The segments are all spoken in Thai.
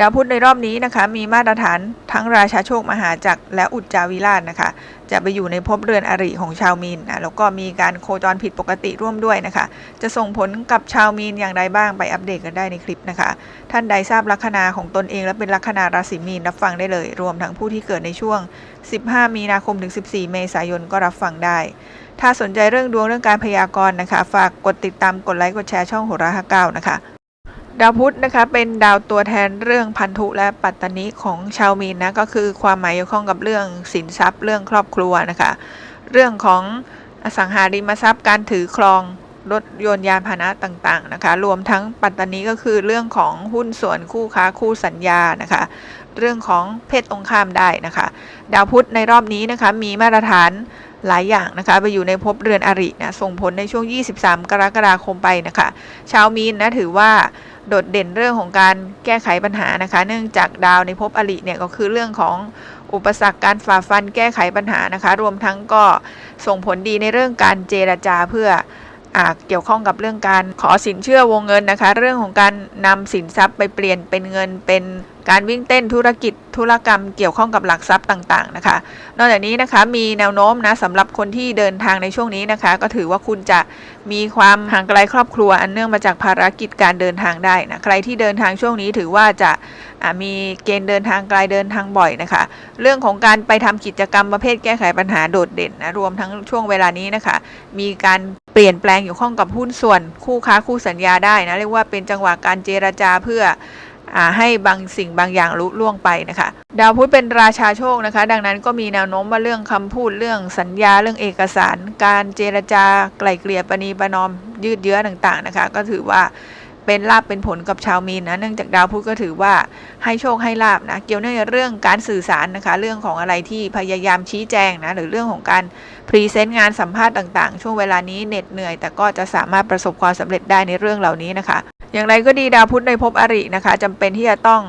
ดาวพุธในรอบนี้นะคะ มีมาตรฐานทั้งราชาโชคมหาจักรและอุจจาวิราชนะคะ จะไปอยู่ในภพเรือนอริของชาวมีนนะแล้วก็มีการโคจรผิดปกติร่วมด้วยนะคะ จะส่งผลกับชาวมีนอย่างไรบ้างไปอัปเดตกันได้ในคลิปนะคะ ท่านใดทราบลัคนาของตนเองและเป็นลัคนาราศีมีนรับฟังได้เลย รวมทั้งผู้ที่เกิดในช่วง 15 มีนาคมถึง 14 เมษายนก็รับฟังได้ ถ้าสนใจเรื่องดวงเรื่องการพยากรณ์นะคะ ฝากกดติดตามกดไลค์กดแชร์ช่องโหราฮาเก้านะคะ ดาวพุธนะคะเป็นดาวตัวแทนเรื่องพันธุและปัตตนิของชาวมีนนะก็คือความหมายเกี่ยวข้องกับเรื่องสินทรัพย์ เรื่องครอบครัวนะคะเรื่องของอสังหาริมทรัพย์ การถือครองรถยนต์ยานพาหนะต่างๆนะคะรวมทั้งปัตตนิก็คือเรื่องของหุ้นส่วนคู่ค้าคู่สัญญานะคะเรื่องของเพศตรงข้ามได้นะคะ ดาวพุธในรอบนี้นะคะมีมาตรฐาน หลายอย่างนะคะไปอยู่ในภพเรือนอรินะส่งผลในช่วง 23 กรกฎาคมไปนะคะชาวมีนนะถือว่าโดดเด่นเรื่องของการแก้ไขปัญหานะคะ เนื่องจากดาวในภพอริเนี่ยก็คือเรื่องของอุปสรรคการฝ่าฟันแก้ไขปัญหานะคะ รวมทั้งก็ส่งผลดีในเรื่องการเจรจาเพื่อ เกี่ยวข้องกับเรื่องการขอสินเชื่อวงเงินนะคะ เรื่องของการนำสินทรัพย์ไปเปลี่ยนเป็นเงินเป็นการวิ่งเต้นธุรกิจธุรกรรมเกี่ยวข้องกับหลักทรัพย์ต่างๆนะคะ นอกจากนี้นะคะมีแนวโน้มนะสำหรับคนที่เดินทางในช่วงนี้นะคะ ก็ถือว่าคุณจะมีความห่างไกลครอบครัวอันเนื่องมาจากภารกิจการเดินทางได้นะใครที่เดินทางช่วงนี้ถือว่าจะมีเกณฑ์เดินทางไกลเดินทางบ่อยนะคะ เรื่องของการไปทำกิจกรรมประเภทแก้ไขปัญหาโดดเด่นนะรวมทั้งช่วงเวลานี้นะคะ มีการ เปลี่ยนแปลงอยู่ข้องกับหุ้นส่วนคู่ค้าคู่สัญญาได้นะเรียกว่าเป็นจังหวะการเจรจาเพื่อให้บางสิ่งบางอย่างลุล่วงไปนะคะ ดาวพุธเป็นราชาโชคนะคะ ดังนั้นก็มีแนวโน้มว่าเรื่องคำพูดเรื่องสัญญาเรื่องเอกสาร การเจรจาไกล่เกลี่ยประนีประนอมยืดเยื้อต่างๆนะคะ ก็ถือว่า เป็นลาบเป็นผลกับชาวมีนนะเนื่องจากดาวพุธก็ถือว่าให้โชคให้ลาบนะเกี่ยวเนื่องกับเรื่องการสื่อสารนะคะ เรื่องของอะไรที่พยายามชี้แจงนะหรือเรื่องของการพรีเซนต์งานสัมภาษณ์ต่างๆ ช่วงเวลานี้เหน็ดเหนื่อย แต่ก็จะสามารถประสบความสำเร็จได้ในเรื่องเหล่านี้นะคะ อย่างไรก็ดีดาวพุธในภพอรินะคะจำเป็นที่จะต้อง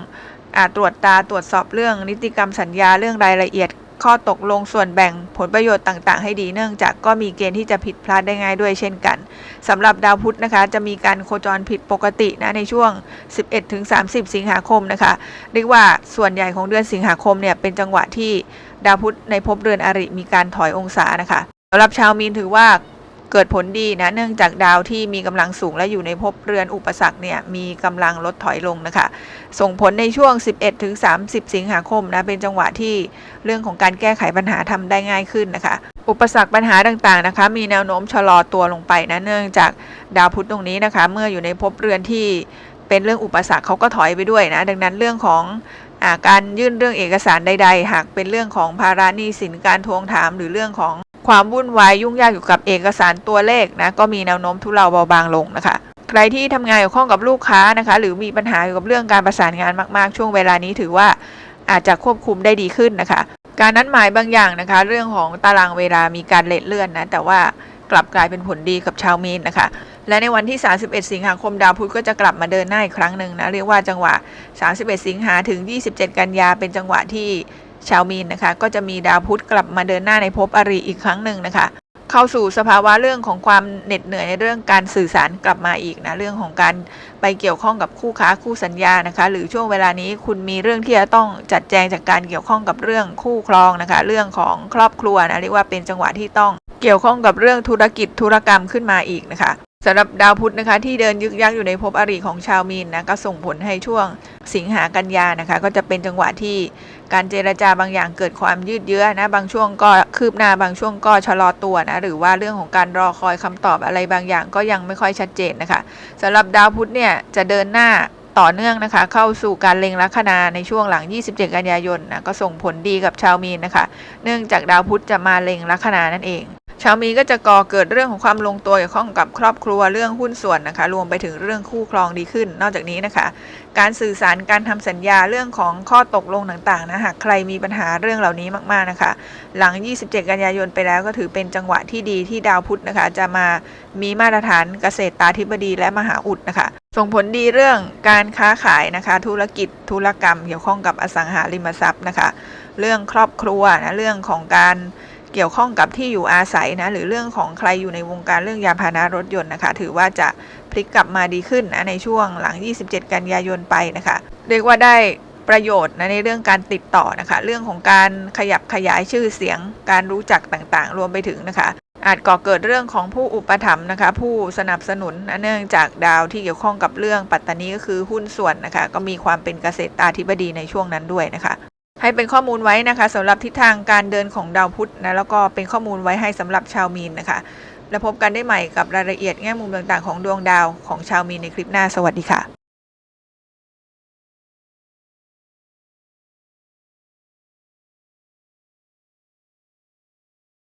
อาตรวจตาตรวจสอบเรื่องนิติกรรมสัญญาเรื่องรายละเอียด ข้อตกลงส่วนแบ่งผลประโยชน์ต่าง ๆ ให้ดีเนื่องจากก็มีเกณฑ์ที่จะผิดพลาดได้ง่ายด้วยเช่นกันสำหรับดาวพุธนะคะ จะมีการโคจรผิดปกตินะในช่วง 11-30 สิงหาคมนะคะ เรียกว่าส่วนใหญ่ของเดือนสิงหาคมเนี่ยเป็นจังหวะที่ดาวพุธในภพเรือนอริมีการถอยองศานะคะสำหรับชาวมีนถือว่า เกิดผลดีนะเนื่องจากดาวที่มีกำลังสูงและอยู่ในภพเรือนอุปสรรคเนี่ยมีกำลังลดถอยลงนะคะ ส่งผลในช่วง 11ถึง30 สิงหาคมนะเป็นจังหวะที่เรื่องของการแก้ไขปัญหาทำได้ง่ายขึ้นนะคะ อุปสรรคปัญหาต่างๆนะคะ มีแนวโน้มชะลอตัวลงไปนะเนื่องจากดาวพุธตรงนี้นะคะ เมื่ออยู่ในภพเรือนที่เป็นเรื่องอุปสรรคเขาก็ถอยไปด้วยนะ ดังนั้นเรื่องของอการยื่นเรื่องเอกสารใด ๆ หากเป็นเรื่องของภาระหนี้สินการทวงถามหรือเรื่องของ ความวุ่นวายยุ่งยากอยู่กับเอกสารตัวเลขนะก็มีแนวโน้มทุเลาเบาบางลงนะคะ ใครที่ทำงานเกี่ยวข้องกับลูกค้านะคะ หรือมีปัญหาเกี่ยวกับเรื่องการประสานงานมาก ๆ ช่วงเวลานี้ถือว่าอาจจะควบคุมได้ดีขึ้นนะคะ การนัดหมายบางอย่างนะคะ เรื่องของตารางเวลามีการเลทเลื่อนนะแต่ว่ากลับกลายเป็นผลดีกับชาวมีนนะคะ และในวันที่ 31 สิงหาคมดาวพุธก็จะกลับมาเดินหน้าอีกครั้งหนึ่งนะ เรียกว่าจังหวะ 31 สิงหาถึง 27 กันยาเป็นจังหวะที่ ชาวมีนนะคะ ก็จะมีดาวพุธกลับมาเดินหน้าในภพอริอีกครั้งหนึ่งนะคะ เข้าสู่สภาวะเรื่องของความเหน็ดเหนื่อยในเรื่องการสื่อสารกลับมาอีกนะเรื่องของการไปเกี่ยวข้องกับคู่ค้าคู่สัญญานะคะ หรือช่วงเวลานี้คุณมีเรื่องที่จะต้องจัดแจงจากการเกี่ยวข้องกับเรื่องคู่ครองนะคะ เรื่องของครอบครัวนะเรียกว่าเป็นจังหวะที่ต้องเกี่ยวข้องกับเรื่องธุรกิจธุรกรรมขึ้นมาอีกนะคะ สำหรับดาวพุธนะคะที่เดินยึกยักอยู่ในภพอริของชาวมีนนะก็ส่งผลให้ช่วงสิงหากันยานะคะ ก็จะเป็นจังหวะที่การเจรจาบางอย่างเกิดความยืดเยื้อนะบางช่วงก็คืบหน้าบางช่วงก็ชะลอตัวนะหรือว่าเรื่องของการรอคอยคำตอบอะไรบางอย่างก็ยังไม่ค่อยชัดเจนนะคะสำหรับดาวพุธเนี่ยจะเดินหน้าต่อเนื่องนะคะ เข้าสู่การเล็งลัคนาในช่วงหลัง 27 กันยายนนะก็ส่งผลดีกับชาวมีนนะคะ เนื่องจากดาวพุธจะมาเล็งลัคนานั่นเอง ชาวมีก็จะก่อเกิดเรื่องของความลงตัวเกี่ยวข้องกับครอบครัวเรื่องหุ้นส่วนนะคะ รวมไปถึงเรื่องคู่ครองดีขึ้น นอกจากนี้นะคะ การสื่อสารการทำสัญญาเรื่องของข้อตกลงต่างๆนะหากใครมีปัญหาเรื่องเหล่านี้มากๆนะคะ หลัง 27 กันยายนไปแล้วก็ถือเป็นจังหวะที่ดีที่ดาวพุธนะคะ จะมามีมาตรฐานเกษตรตาธิบดีและมหาอุดนะคะ ส่งผลดีเรื่องการค้าขายนะคะ ธุรกิจธุรกรรมเกี่ยวข้องกับอสังหาริมทรัพย์นะคะ เรื่องครอบครัวนะเรื่องของการ เกี่ยวข้องกับที่อยู่อาศัยนะหรือเรื่องของใครอยู่ในวงการเรื่องยานพาหนะรถยนต์นะคะ ถือว่าจะพลิกกลับมาดีขึ้นนะในช่วงหลัง 27 กันยายนไปนะคะ เรียกว่าได้ประโยชน์นะในเรื่องการติดต่อนะคะ เรื่องของการขยับขยายชื่อเสียง การรู้จักต่างๆ รวมไปถึงนะคะ อาจก่อเกิดเรื่องของผู้อุปถัมภ์นะคะ ผู้สนับสนุนนะเนื่องจากดาวที่เกี่ยวข้องกับเรื่องปัตตานีก็คือหุ้นส่วนนะคะ ก็มีความเป็นเกษตราธิบดีในช่วงนั้นด้วยนะคะ ให้เป็นข้อมูลไว้นะคะสำหรับทิศทางการเดินของดาวพุธนะแล้วก็เป็นข้อมูลไว้ให้สำหรับชาวมีนนะคะแล้วพบกันได้ใหม่กับรายละเอียดแง่มุมต่างๆ ของดวงดาวของชาวมีนในคลิปหน้าสวัสดีค่ะ